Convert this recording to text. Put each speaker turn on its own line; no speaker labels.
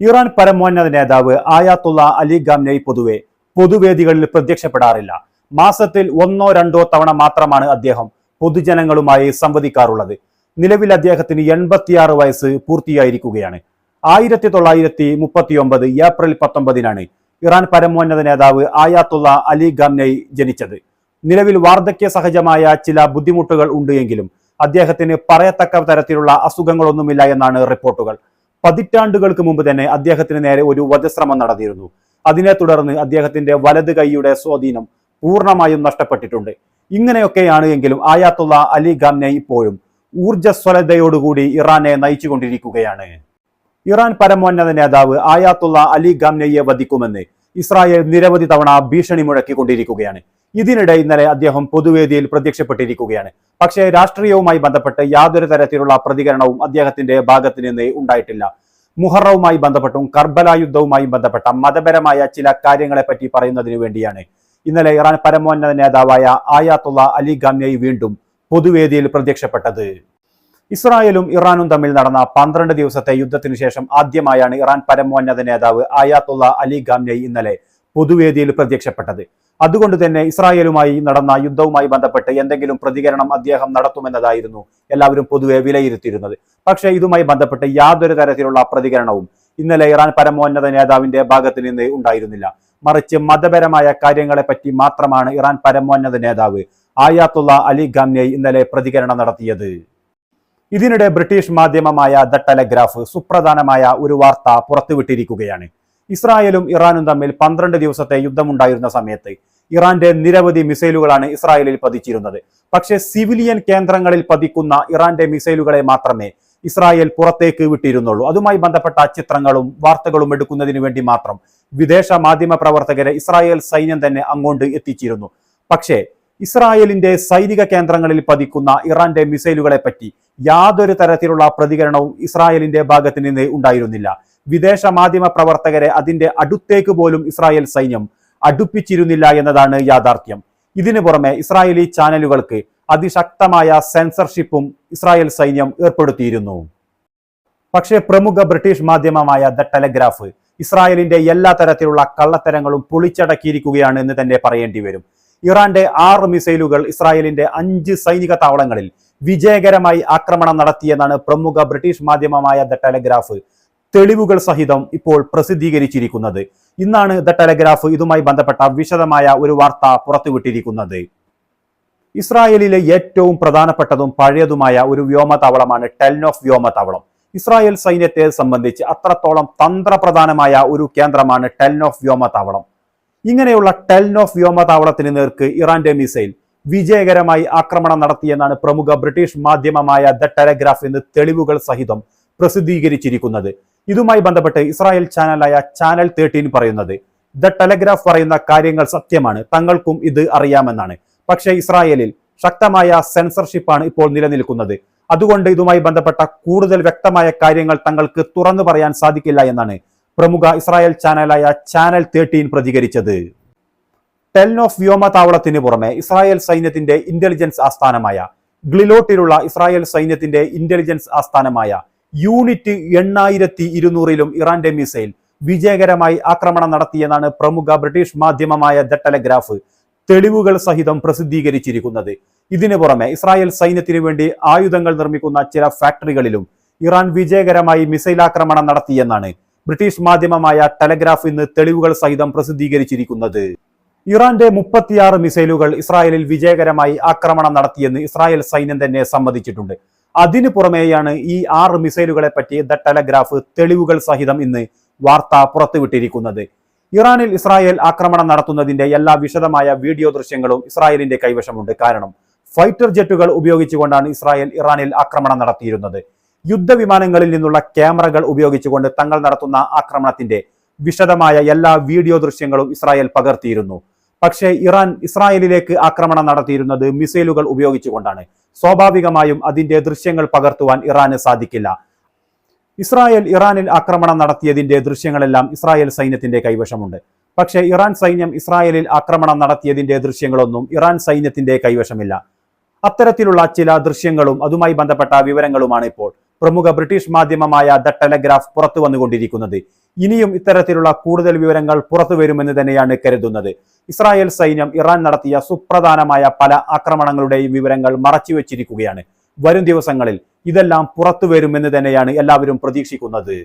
Iran പരമോന്നത നേതാവ് ആയാത്തുള്ള അലി ഗാംനൈ പൊതുവെ പൊതുവേദികളിൽ പ്രത്യക്ഷപ്പെടാറില്ല. മാസത്തിൽ ഒന്നോ രണ്ടോ തവണ മാത്രമാണ് അദ്ദേഹം പൊതുജനങ്ങളുമായി സംവദിക്കാറുള്ളത്. നിലവിൽ അദ്ദേഹത്തിന് എൺപത്തിയാറ് വയസ്സ് പൂർത്തിയായിരിക്കുകയാണ്. ആയിരത്തി തൊള്ളായിരത്തി മുപ്പത്തി ഒമ്പത് ഏപ്രിൽ പത്തൊമ്പതിനാണ് ഇറാൻ പരമോന്നത നേതാവ് ആയാത്തുള്ള അലി ഗാംനൈ ജനിച്ചത്. നിലവിൽ വാർദ്ധക്യ സഹജമായ ചില ബുദ്ധിമുട്ടുകൾ ഉണ്ട് എങ്കിലും അദ്ദേഹത്തിന് പറയത്തക്ക തരത്തിലുള്ള അസുഖങ്ങളൊന്നുമില്ല എന്നാണ് റിപ്പോർട്ടുകൾ. പതിറ്റാണ്ടുകൾക്ക് മുമ്പ് തന്നെ അദ്ദേഹത്തിന് നേരെ ഒരു വധശ്രമം നടന്നിരുന്നു. അതിനെ തുടർന്ന് അദ്ദേഹത്തിന്റെ വലത് കൈയുടെ സ്വാധീനം പൂർണമായും നഷ്ടപ്പെട്ടിട്ടുണ്ട്. ഇങ്ങനെയൊക്കെയാണ് എങ്കിലും ആയാത്തുള്ള അലി ഗാംനെ ഇപ്പോഴും ഊർജസ്വലതയോടുകൂടി ഇറാനെ നയിച്ചുകൊണ്ടിരിക്കുകയാണ്. ഇറാൻ പരമോന്നത നേതാവ് ആയാത്തുള്ള അലി ഗാംനയെ വധിക്കുമെന്ന് ഇസ്രായേൽ നിരവധി തവണ ഭീഷണി മുഴക്കിക്കൊണ്ടിരിക്കുകയാണ്. ഇതിനിടെ ഇന്നലെ അദ്ദേഹം പൊതുവേദിയിൽ പ്രത്യക്ഷപ്പെട്ടിരിക്കുകയാണ്. പക്ഷേ രാഷ്ട്രീയവുമായി ബന്ധപ്പെട്ട് യാതൊരു തരത്തിലുള്ള പ്രതികരണവും അദ്ദേഹത്തിന്റെ ഭാഗത്ത് നിന്ന് ഉണ്ടായിട്ടില്ല. മുഹറവുമായി ബന്ധപ്പെട്ടും കർബല യുദ്ധവുമായി ബന്ധപ്പെട്ട മതപരമായ ചില കാര്യങ്ങളെപ്പറ്റി പറയുന്നതിന് വേണ്ടിയാണ്. ഇന്നലെ ഇറാൻ പരമോന്നത നേതാവായ ആയാത്തുള്ള അലി ഗാംനയി വീണ്ടും പൊതുവേദിയിൽ പ്രത്യക്ഷപ്പെട്ടത്. ഇസ്രായേലും ഇറാനും തമ്മിൽ നടന്ന പന്ത്രണ്ട് ദിവസത്തെ യുദ്ധത്തിനു ശേഷം ആദ്യമായാണ് ഇറാൻ പരമോന്നത നേതാവ് ആയാത്തുള്ള അലി ഖാംനൈ ഇന്നലെ പൊതുവേദിയിൽ പ്രത്യക്ഷപ്പെട്ടത്. അതുകൊണ്ട് തന്നെ ഇസ്രായേലുമായി നടന്ന യുദ്ധവുമായി ബന്ധപ്പെട്ട് എന്തെങ്കിലും പ്രതികരണം അദ്ദേഹം നടത്തുമെന്നതായിരുന്നു എല്ലാവരും പൊതുവെ വിലയിരുത്തിയിരുന്നത്. പക്ഷേ ഇതുമായി ബന്ധപ്പെട്ട് യാതൊരു തരത്തിലുള്ള പ്രതികരണവും ഇന്നലെ ഇറാൻ പരമോന്നത നേതാവിന്റെ ഭാഗത്ത് നിന്ന് ഉണ്ടായിരുന്നില്ല. മറിച്ച് മതപരമായ കാര്യങ്ങളെപ്പറ്റി മാത്രമാണ് ഇറാൻ പരമോന്നത നേതാവ് ആയാത്തുള്ള അലി ഖാംനെ ഇന്നലെ പ്രതികരണം നടത്തിയത്. ഇതിനിടെ ബ്രിട്ടീഷ് മാധ്യമമായ ദ ടെലഗ്രാഫ് സുപ്രധാനമായ ഒരു വാർത്ത പുറത്തുവിട്ടിരിക്കുകയാണ്. ഇസ്രായേലും ഇറാനും തമ്മിൽ പന്ത്രണ്ട് ദിവസത്തെ യുദ്ധമുണ്ടായിരുന്ന സമയത്ത് ഇറാന്റെ നിരവധി മിസൈലുകളാണ് ഇസ്രായേലിൽ പതിച്ചിരുന്നത്. പക്ഷേ സിവിലിയൻ കേന്ദ്രങ്ങളിൽ പതിക്കുന്ന ഇറാന്റെ മിസൈലുകളെ മാത്രമേ ഇസ്രായേൽ പുറത്തേക്ക് വിട്ടിരുന്നുള്ളൂ. അതുമായി ബന്ധപ്പെട്ട ചിത്രങ്ങളും വാർത്തകളും എടുക്കുന്നതിന് വേണ്ടി മാത്രം വിദേശ മാധ്യമ പ്രവർത്തകരെ ഇസ്രായേൽ സൈന്യം തന്നെ അങ്ങോട്ട് എത്തിച്ചിരുന്നു. പക്ഷേ ഇസ്രായേലിന്റെ സൈനിക കേന്ദ്രങ്ങളിൽ പതിക്കുന്ന ഇറാന്റെ മിസൈലുകളെ പറ്റി യാതൊരു തരത്തിലുള്ള പ്രതികരണവും ഇസ്രായേലിന്റെ ഭാഗത്ത് നിന്ന് ഉണ്ടായിരുന്നില്ല. വിദേശ മാധ്യമ പ്രവർത്തകരെ അതിന്റെ അടുത്തേക്ക് പോലും ഇസ്രായേൽ സൈന്യം അടുപ്പിച്ചിരുന്നില്ല എന്നതാണ് യാഥാർത്ഥ്യം. ഇതിനു പുറമെ ഇസ്രായേലി ചാനലുകൾക്ക് അതിശക്തമായ സെൻസർഷിപ്പും ഇസ്രായേൽ സൈന്യം ഏർപ്പെടുത്തിയിരുന്നു. പക്ഷേ പ്രമുഖ ബ്രിട്ടീഷ് മാധ്യമമായ ദ ടെലഗ്രാഫ് ഇസ്രായേലിന്റെ എല്ലാ തരത്തിലുള്ള കള്ളത്തരങ്ങളും പൊളിച്ചടക്കിയിരിക്കുകയാണ് എന്ന് തന്നെ പറയേണ്ടി വരും. ഇറാന്റെ ആറ് മിസൈലുകൾ ഇസ്രായേലിന്റെ അഞ്ച് സൈനിക താവളങ്ങളിൽ വിജയകരമായി ആക്രമണം നടത്തിയെന്നാണ് പ്രമുഖ ബ്രിട്ടീഷ് മാധ്യമമായ ദ ടെലഗ്രാഫ് തെളിവുകൾ സഹിതം ഇപ്പോൾ പ്രസിദ്ധീകരിച്ചിരിക്കുന്നത്. ഇന്നാണ് ദ ടെലഗ്രാഫ് ഇതുമായി ബന്ധപ്പെട്ട വിശദമായ ഒരു വാർത്ത പുറത്തുവിട്ടിരിക്കുന്നത്. ഇസ്രായേലിലെ ഏറ്റവും പ്രധാനപ്പെട്ടതും പഴയതുമായ ഒരു വ്യോമതാവളമാണ് ടെൽനോഫ് വ്യോമതാവളം. ഇസ്രായേൽ സൈന്യത്തെ സംബന്ധിച്ച് അത്രത്തോളം തന്ത്രപ്രധാനമായ ഒരു കേന്ദ്രമാണ് ടെൽനോഫ് വ്യോമതാവളം. ഇങ്ങനെയുള്ള ടെൽനോഫ് വ്യോമതാവളത്തിന് നേർക്ക് ഇറാന്റെ മിസൈൽ വിജയകരമായി ആക്രമണം നടത്തിയെന്നാണ് പ്രമുഖ ബ്രിട്ടീഷ് മാധ്യമമായ ദ ടെലഗ്രാഫ് എന്ന് തെളിവുകൾ സഹിതം പ്രസിദ്ധീകരിച്ചിരിക്കുന്നത്. ഇതുമായി ബന്ധപ്പെട്ട് ഇസ്രായേൽ ചാനലായ ചാനൽ തേർട്ടീൻ പറയുന്നത് ദ ടെലഗ്രാഫ് പറയുന്ന കാര്യങ്ങൾ സത്യമാണ് തങ്ങൾക്കും ഇത് അറിയാമെന്നാണ്. പക്ഷേ ഇസ്രായേലിൽ ശക്തമായ സെൻസർഷിപ്പാണ് ഇപ്പോൾ നിലനിൽക്കുന്നത്. അതുകൊണ്ട് ഇതുമായി ബന്ധപ്പെട്ട കൂടുതൽ വ്യക്തമായ കാര്യങ്ങൾ തങ്ങൾക്ക് തുറന്നു പറയാൻ സാധിക്കില്ല എന്നാണ് പ്രമുഖ ഇസ്രായേൽ ചാനലായ ചാനൽ തേർട്ടീൻ പ്രതികരിച്ചത്. ടെൽനോഫ് വ്യോമതാവളത്തിന് പുറമെ ഇസ്രായേൽ സൈന്യത്തിന്റെ ഇന്റലിജൻസ് ആസ്ഥാനമായ ഗ്ലിലോട്ടിലുള്ള ഇസ്രായേൽ സൈന്യത്തിന്റെ ഇന്റലിജൻസ് ആസ്ഥാനമായ യൂണിറ്റ് എണ്ണായിരത്തി ഇരുന്നൂറിലും ഇറാന്റെ മിസൈൽ വിജയകരമായി ആക്രമണം നടത്തിയെന്നാണ് പ്രമുഖ ബ്രിട്ടീഷ് മാധ്യമമായ ദ ടെലഗ്രാഫ് തെളിവുകൾ സഹിതം പ്രസിദ്ധീകരിച്ചിരിക്കുന്നത്. ഇതിനു പുറമെ ഇസ്രായേൽ സൈന്യത്തിനു വേണ്ടി ആയുധങ്ങൾ നിർമ്മിക്കുന്ന ചില ഫാക്ടറികളിലും ഇറാൻ വിജയകരമായി മിസൈൽ ആക്രമണം നടത്തിയെന്നാണ് ബ്രിട്ടീഷ് മാധ്യമമായ ടെലഗ്രാഫ് ഇന്ന് തെളിവുകൾ സഹിതം പ്രസിദ്ധീകരിച്ചിരിക്കുന്നത്. ഇറാന്റെ മുപ്പത്തിയാറ് മിസൈലുകൾ ഇസ്രായേലിൽ വിജയകരമായി ആക്രമണം നടത്തിയെന്ന് ഇസ്രായേൽ സൈന്യം തന്നെ സമ്മതിച്ചിട്ടുണ്ട്. അതിനു പുറമേയാണ് ഈ ആറ് മിസൈലുകളെ പറ്റി ദ ടെലഗ്രാഫ് തെളിവുകൾ സഹിതം ഇന്ന് വാർത്ത പുറത്തുവിട്ടിരിക്കുന്നത്. ഇറാനിൽ ഇസ്രായേൽ ആക്രമണം നടത്തുന്നതിന്റെ എല്ലാ വിശദമായ വീഡിയോ ദൃശ്യങ്ങളും ഇസ്രായേലിന്റെ കൈവശമുണ്ട്. കാരണം ഫൈറ്റർ ജെറ്റുകൾ ഉപയോഗിച്ചുകൊണ്ടാണ് ഇസ്രായേൽ ഇറാനിൽ ആക്രമണം നടത്തിയിരുന്നത്. യുദ്ധവിമാനങ്ങളിൽ നിന്നുള്ള ക്യാമറകൾ ഉപയോഗിച്ചുകൊണ്ട് തങ്ങൾ നടത്തുന്ന ആക്രമണത്തിന്റെ വിശദമായ എല്ലാ വീഡിയോ ദൃശ്യങ്ങളും ഇസ്രായേൽ പകർത്തിയിരുന്നു. പക്ഷേ ഇറാൻ ഇസ്രായേലിലേക്ക് ആക്രമണം നടത്തിയിരുന്നത് മിസൈലുകൾ ഉപയോഗിച്ചുകൊണ്ടാണ്. സ്വാഭാവികമായും അതിന്റെ ദൃശ്യങ്ങൾ പകർത്തുവാൻ ഇറാന് സാധിക്കില്ല. ഇസ്രായേൽ ഇറാനിൽ ആക്രമണം നടത്തിയതിന്റെ ദൃശ്യങ്ങളെല്ലാം ഇസ്രായേൽ സൈന്യത്തിന്റെ കൈവശമുണ്ട്. പക്ഷേ ഇറാൻ സൈന്യം ഇസ്രായേലിൽ ആക്രമണം നടത്തിയതിന്റെ ദൃശ്യങ്ങളൊന്നും ഇറാൻ സൈന്യത്തിന്റെ കൈവശമില്ല. അത്തരത്തിലുള്ള ചില ദൃശ്യങ്ങളും അതുമായി ബന്ധപ്പെട്ട വിവരങ്ങളുമാണ് ഇപ്പോൾ പ്രമുഖ ബ്രിട്ടീഷ് മാധ്യമമായ ദ ടെലഗ്രാഫ് പുറത്തു വന്നുകൊണ്ടിരിക്കുന്നത്. ഇനിയും ഇത്തരത്തിലുള്ള കൂടുതൽ വിവരങ്ങൾ പുറത്തു വരുമെന്ന് തന്നെയാണ് കരുതുന്നത്. ഇസ്രായേൽ സൈന്യം ഇറാൻ നടത്തിയ സുപ്രധാനമായ പല ആക്രമണങ്ങളുടെയും വിവരങ്ങൾ മറച്ചുവെച്ചിരിക്കുകയാണ് വരും ദിവസങ്ങളിൽ ഇതെല്ലാം പുറത്തു വരുമെന്ന് തന്നെയാണ് എല്ലാവരും പ്രതീക്ഷിക്കുന്നത്.